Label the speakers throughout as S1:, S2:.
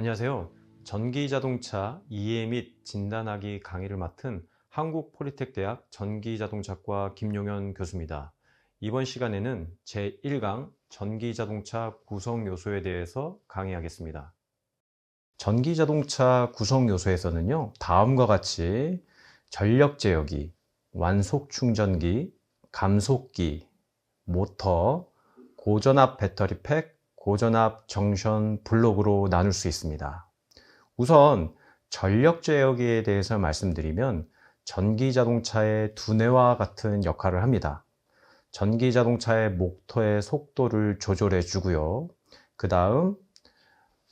S1: 안녕하세요. 전기자동차 이해 및 진단하기 강의를 맡은 한국폴리텍대학 전기자동차과 김용현 교수입니다. 이번 시간에는 제1강 전기자동차 구성요소에 대해서 강의하겠습니다. 전기자동차 구성요소에서는요, 다음과 같이 전력제어기, 완속충전기, 감속기, 모터, 고전압 배터리 팩, 고전압 정션 블록으로 나눌 수 있습니다. 우선 전력 제어기에 대해서 말씀드리면 전기 자동차의 두뇌와 같은 역할을 합니다. 전기 자동차의 모터의 속도를 조절해 주고요. 그 다음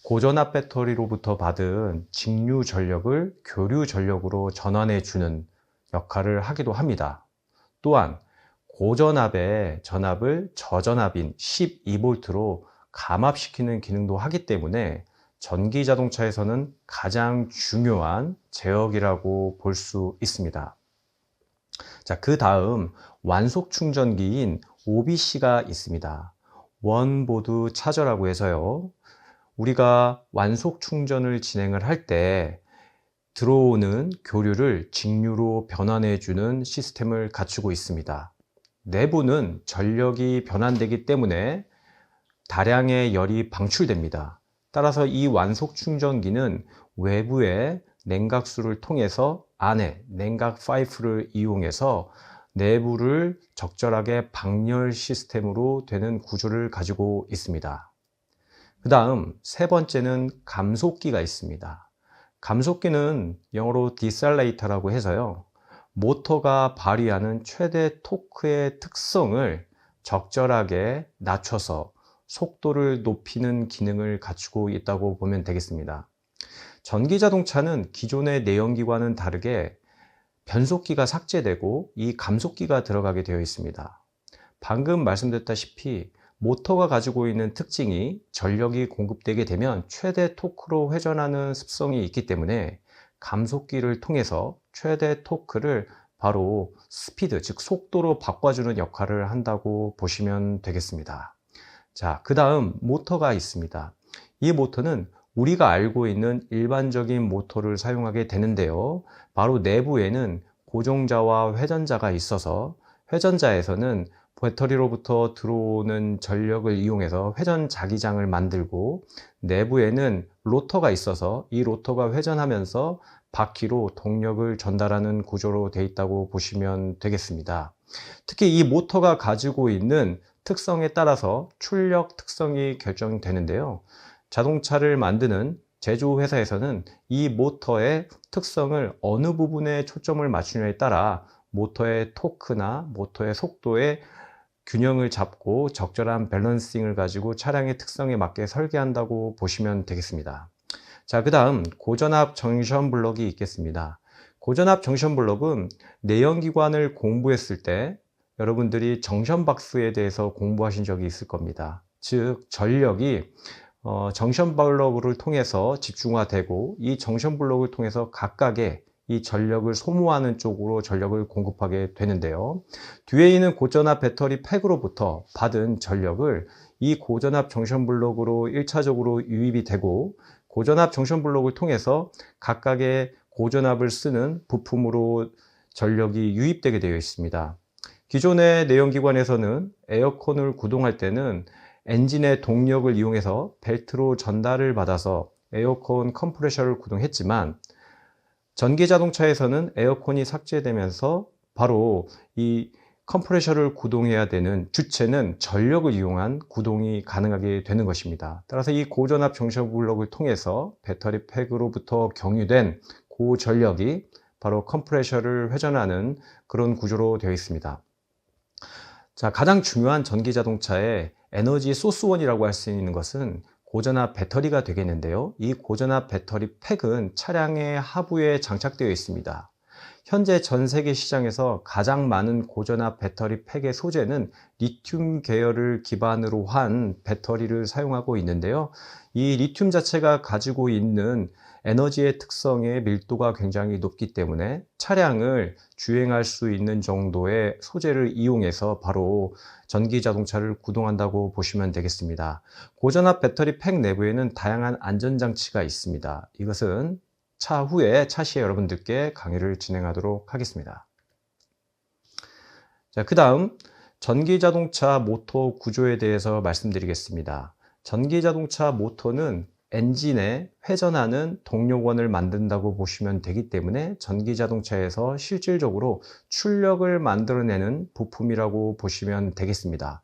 S1: 고전압 배터리로부터 받은 직류 전력을 교류 전력으로 전환해 주는 역할을 하기도 합니다. 또한 고전압의 전압을 저전압인 12V로 감압시키는 기능도 하기 때문에 전기 자동차에서는 가장 중요한 제어기라고 볼 수 있습니다. 자, 그 다음 완속 충전기인 OBC가 있습니다. 원보드 차저라고 해서요. 우리가 완속 충전을 진행을 할 때 들어오는 교류를 직류로 변환해 주는 시스템을 갖추고 있습니다. 내부는 전력이 변환되기 때문에 다량의 열이 방출됩니다. 따라서 이 완속 충전기는 외부의 냉각수를 통해서 안에 냉각 파이프를 이용해서 내부를 적절하게 방열 시스템으로 되는 구조를 가지고 있습니다. 그 다음 세 번째는 감속기가 있습니다. 감속기는 영어로 디살레이터라고 해서요. 모터가 발휘하는 최대 토크의 특성을 적절하게 낮춰서 속도를 높이는 기능을 갖추고 있다고 보면 되겠습니다. 전기 자동차는 기존의 내연기관은 다르게 변속기가 삭제되고 이 감속기가 들어가게 되어 있습니다. 방금 말씀드렸다시피 모터가 가지고 있는 특징이 전력이 공급되게 되면 최대 토크로 회전하는 습성이 있기 때문에 감속기를 통해서 최대 토크를 바로 스피드, 즉 속도로 바꿔주는 역할을 한다고 보시면 되겠습니다. 자, 그 다음 모터가 있습니다. 이 모터는 우리가 알고 있는 일반적인 모터를 사용하게 되는데요. 바로 내부에는 고정자와 회전자가 있어서 회전자에서는 배터리로부터 들어오는 전력을 이용해서 회전 자기장을 만들고 내부에는 로터가 있어서 이 로터가 회전하면서 바퀴로 동력을 전달하는 구조로 되어 있다고 보시면 되겠습니다. 특히 이 모터가 가지고 있는 특성에 따라서 출력 특성이 결정되는데요. 자동차를 만드는 제조회사에서는 이 모터의 특성을 어느 부분에 초점을 맞추냐에 따라 모터의 토크나 모터의 속도에 균형을 잡고 적절한 밸런싱을 가지고 차량의 특성에 맞게 설계한다고 보시면 되겠습니다. 자, 그 다음 고전압 정션 블럭이 있겠습니다. 고전압 정션 블럭은 내연기관을 공부했을 때 여러분들이 정션 박스에 대해서 공부하신 적이 있을 겁니다. 즉 전력이 어, 정션 블록을 통해서 집중화되고 이 정션 블록을 통해서 각각의 이 전력을 소모하는 쪽으로 전력을 공급하게 되는데요. 뒤에 있는 고전압 배터리 팩으로부터 받은 전력을 이 고전압 정션 블록으로 1차적으로 유입이 되고 고전압 정션 블록을 통해서 각각의 고전압을 쓰는 부품으로 전력이 유입되게 되어 있습니다. 기존의 내연기관에서는 에어컨을 구동할 때는 엔진의 동력을 이용해서 벨트로 전달을 받아서 에어컨 컴프레셔를 구동했지만 전기 자동차에서는 에어컨이 삭제되면서 바로 이 컴프레셔를 구동해야 되는 주체는 전력을 이용한 구동이 가능하게 되는 것입니다. 따라서 이 고전압 정션 블록을 통해서 배터리 팩으로부터 경유된 고전력이 바로 컴프레셔를 회전하는 그런 구조로 되어 있습니다. 자, 가장 중요한 전기 자동차의 에너지 소스원이라고 할 수 있는 것은 고전압 배터리가 되겠는데요. 이 고전압 배터리 팩은 차량의 하부에 장착되어 있습니다. 현재 전 세계 시장에서 가장 많은 고전압 배터리 팩의 소재는 리튬 계열을 기반으로 한 배터리를 사용하고 있는데요. 이 리튬 자체가 가지고 있는 에너지의 특성의 밀도가 굉장히 높기 때문에 차량을 주행할 수 있는 정도의 소재를 이용해서 바로 전기 자동차를 구동한다고 보시면 되겠습니다. 고전압 배터리 팩 내부에는 다양한 안전장치가 있습니다. 이것은 차후에 차시에 여러분들께 강의를 진행하도록 하겠습니다. 자, 그 다음 전기 자동차 모터 구조에 대해서 말씀드리겠습니다. 전기 자동차 모터는 엔진에 회전하는 동력원을 만든다고 보시면 되기 때문에 전기 자동차에서 실질적으로 출력을 만들어내는 부품이라고 보시면 되겠습니다.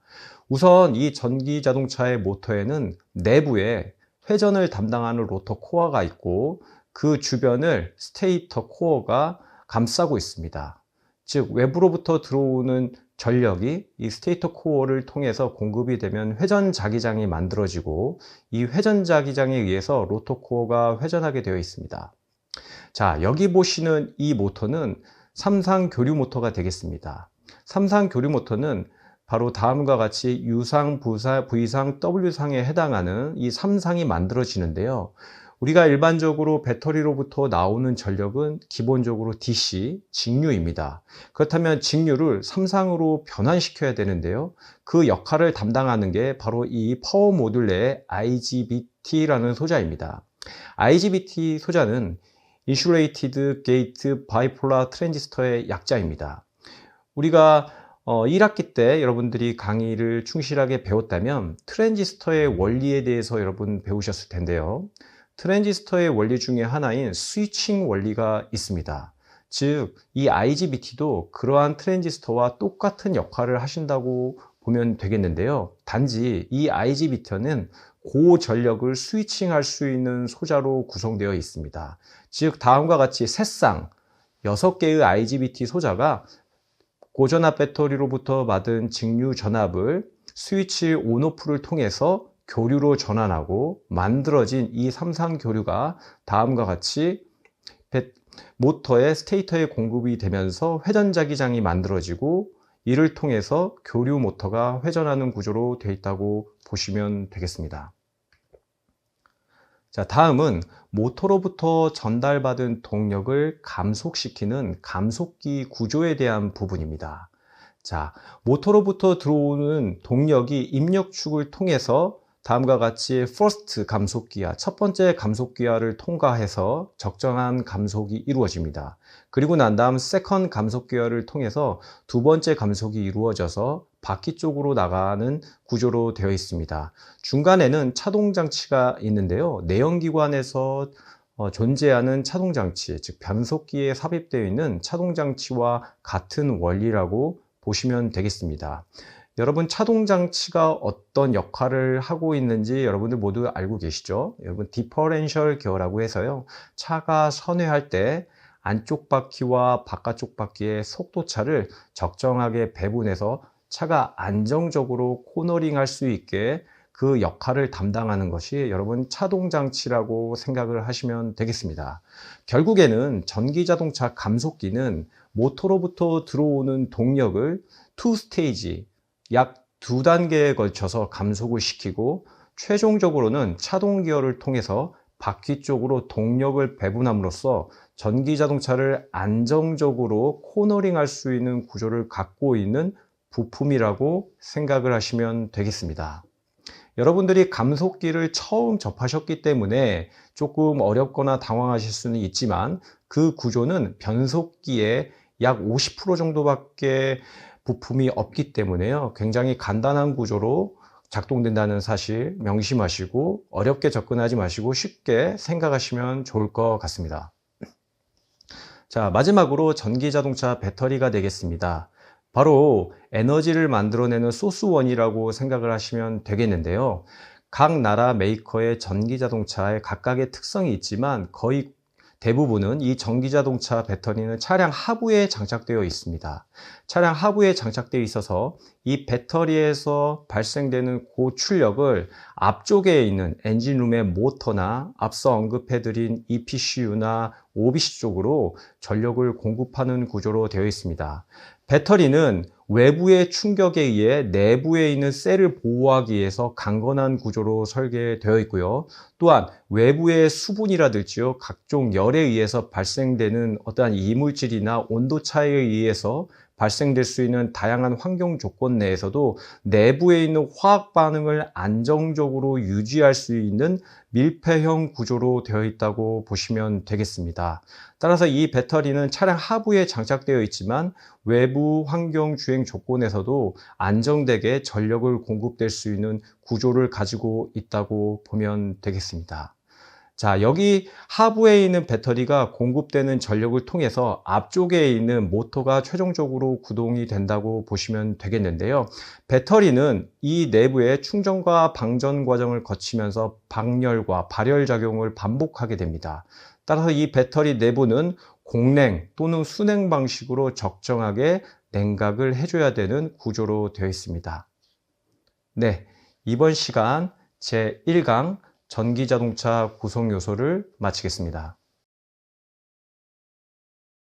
S1: 우선 이 전기 자동차의 모터에는 내부에 회전을 담당하는 로터 코어가 있고 그 주변을 스테이터 코어가 감싸고 있습니다. 즉 외부로부터 들어오는 전력이 이 스테이터 코어를 통해서 공급이 되면 회전 자기장이 만들어지고 이 회전 자기장에 의해서 로터 코어가 회전하게 되어 있습니다. 자, 여기 보시는 이 모터는 삼상 교류 모터가 되겠습니다. 삼상 교류 모터는 바로 다음과 같이 U상, 부사, V상, W상에 해당하는 이 3상이 만들어지는데요. 우리가 일반적으로 배터리로부터 나오는 전력은 기본적으로 DC, 직류입니다. 그렇다면 직류를 삼상으로 변환시켜야 되는데요. 그 역할을 담당하는 게 바로 이 파워 모듈 내의 IGBT라는 소자입니다. IGBT 소자는 Insulated Gate Bipolar Transistor의 약자입니다. 우리가 어, 1학기 때 여러분들이 강의를 충실하게 배웠다면 트랜지스터의 원리에 대해서 여러분 배우셨을 텐데요. 트랜지스터의 원리 중에 하나인 스위칭 원리가 있습니다. 즉, 이 IGBT도 그러한 트랜지스터와 똑같은 역할을 하신다고 보면 되겠는데요. 단지 이 IGBT는 고전력을 스위칭할 수 있는 소자로 구성되어 있습니다. 즉, 다음과 같이 새쌍 6개의 IGBT 소자가 고전압 배터리로부터 받은 직류 전압을 스위치 온오프를 통해서 교류로 전환하고 만들어진 이 삼상 교류가 다음과 같이 모터의 스테이터에 공급이 되면서 회전자기장이 만들어지고 이를 통해서 교류 모터가 회전하는 구조로 되어 있다고 보시면 되겠습니다. 자, 다음은 모터로부터 전달받은 동력을 감속시키는 감속기 구조에 대한 부분입니다. 자, 모터로부터 들어오는 동력이 입력축을 통해서 다음과 같이 first 감속기화, 첫 번째 감속기화를 통과해서 적정한 감속이 이루어집니다. 그리고 난 다음 second 감속기화를 통해서 두 번째 감속이 이루어져서 바퀴 쪽으로 나가는 구조로 되어 있습니다. 중간에는 차동장치가 있는데요. 내연기관에서 어, 존재하는 차동장치, 즉 변속기에 삽입되어 있는 차동장치와 같은 원리라고 보시면 되겠습니다. 여러분 차동 장치가 어떤 역할을 하고 있는지 여러분들 모두 알고 계시죠? 여러분 디퍼렌셜 기어라고 해서요. 차가 선회할 때 안쪽 바퀴와 바깥쪽 바퀴의 속도 차를 적정하게 배분해서 차가 안정적으로 코너링 할 수 있게 그 역할을 담당하는 것이 여러분 차동 장치라고 생각을 하시면 되겠습니다. 결국에는 전기 자동차 감속기는 모터로부터 들어오는 동력을 투 스테이지 약 두 단계에 걸쳐서 감속을 시키고 최종적으로는 차동 기어를 통해서 바퀴 쪽으로 동력을 배분함으로써 전기 자동차를 안정적으로 코너링 할 수 있는 구조를 갖고 있는 부품이라고 생각을 하시면 되겠습니다. 여러분들이 감속기를 처음 접하셨기 때문에 조금 어렵거나 당황하실 수는 있지만 그 구조는 변속기의 약50% 정도밖에 부품이 없기 때문에요. 굉장히 간단한 구조로 작동된다는 사실 명심하시고 어렵게 접근하지 마시고 쉽게 생각하시면 좋을 것 같습니다. 자, 마지막으로 전기 자동차 배터리가 되겠습니다. 바로 에너지를 만들어내는 소스원이라고 생각을 하시면 되겠는데요. 각 나라 메이커의 전기 자동차에 각각의 특성이 있지만 거의 대부분은 이 전기자동차 배터리는 차량 하부에 장착되어 있습니다. 차량 하부에 장착되어 있어서 이 배터리에서 발생되는 고출력을 앞쪽에 있는 엔진룸의 모터나 앞서 언급해드린 EPCU나 OBC 쪽으로 전력을 공급하는 구조로 되어 있습니다. 배터리는 외부의 충격에 의해 내부에 있는 셀을 보호하기 위해서 강건한 구조로 설계되어 있고요. 또한 외부의 수분이라든지요, 각종 열에 의해서 발생되는 어떠한 이물질이나 온도 차이에 의해서 발생될 수 있는 다양한 환경 조건 내에서도 내부에 있는 화학 반응을 안정적으로 유지할 수 있는 밀폐형 구조로 되어 있다고 보시면 되겠습니다. 따라서 이 배터리는 차량 하부에 장착되어 있지만 외부 환경 주행 조건에서도 안정되게 전력을 공급될 수 있는 구조를 가지고 있다고 보면 되겠습니다. 자, 여기 하부에 있는 배터리가 공급되는 전력을 통해서 앞쪽에 있는 모터가 최종적으로 구동이 된다고 보시면 되겠는데요. 배터리는 이 내부에 충전과 방전 과정을 거치면서 방열과 발열 작용을 반복하게 됩니다. 따라서 이 배터리 내부는 공냉 또는 순냉 방식으로 적정하게 냉각을 해줘야 되는 구조로 되어 있습니다. 네, 이번 시간 제1강 전기자동차 구성 요소를 마치겠습니다.